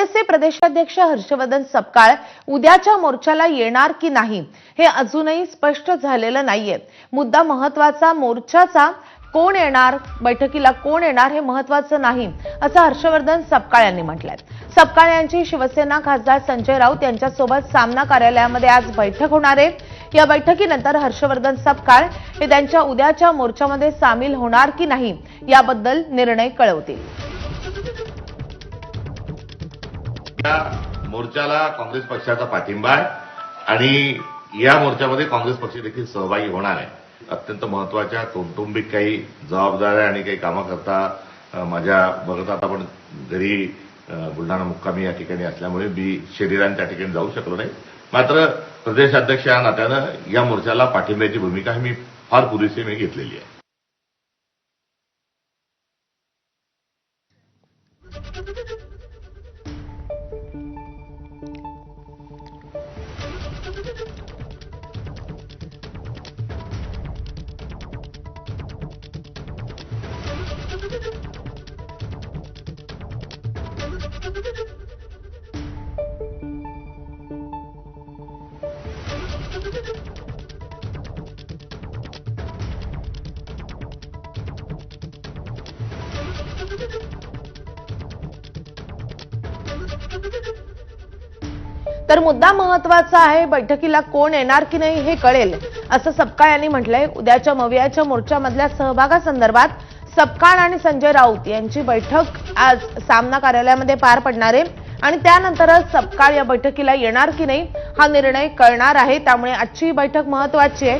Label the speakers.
Speaker 1: काँग्रेसचे प्रदेशाध्यक्ष हर्षवर्धन सपकाळ उद्याच्या मोर्चाला येणार की नाही हे अजूनही स्पष्ट झालेलं नाहीये. मुद्दा महत्त्वाचा मोर्चाचा कोण येणार बैठकीला कोण येणार हे महत्वाचं नाही असं हर्षवर्धन सपकाळ यांनी म्हटलंय. सपकाळ यांची शिवसेना खासदार संजय राऊत यांच्यासोबत सामना कार्यालयामध्ये आज बैठक होणार आहे. या बैठकीनंतर हर्षवर्धन सपकाळ हे त्यांच्या उद्याच्या मोर्चामध्ये सामील होणार की नाही याबद्दल निर्णय कळवतील.
Speaker 2: या मोर्चाला काँग्रेस पक्षाचा पाठिंबा आहे आणि या मोर्चामध्ये काँग्रेस पक्ष देखील सहभागी होणार आहे. अत्यंत महत्त्वाच्या कौटुंबिक काही जबाबदाऱ्या आणि काही कामाकरता माझ्या बघत आता पण घरी बुलढाणा मुक्कामी या ठिकाणी असल्यामुळे मी शरीराने त्या ठिकाणी जाऊ शकलो नाही. मात्र प्रदेशाध्यक्ष या नात्यानं या मोर्चाला पाठिंब्याची भूमिका ही मी फार पुरेशी मी घेतलेली आहे.
Speaker 1: तर मुद्दा महत्त्वाचा आहे बैठकीला कोण येणार की नाही हे कळेल असं सपकाळ यांनी म्हटलंय. उद्याच्या मवियाच्या मोर्चामधल्या सहभागासंदर्भात सपकाळ आणि संजय राऊत यांची बैठक आज सामना कार्यालयामध्ये पार पडणार आहे. आणि त्यानंतरच सपकाळ या बैठकीला येणार की नाही हा निर्णय कळणार आहे. त्यामुळे आजची बैठक महत्वाची आहे.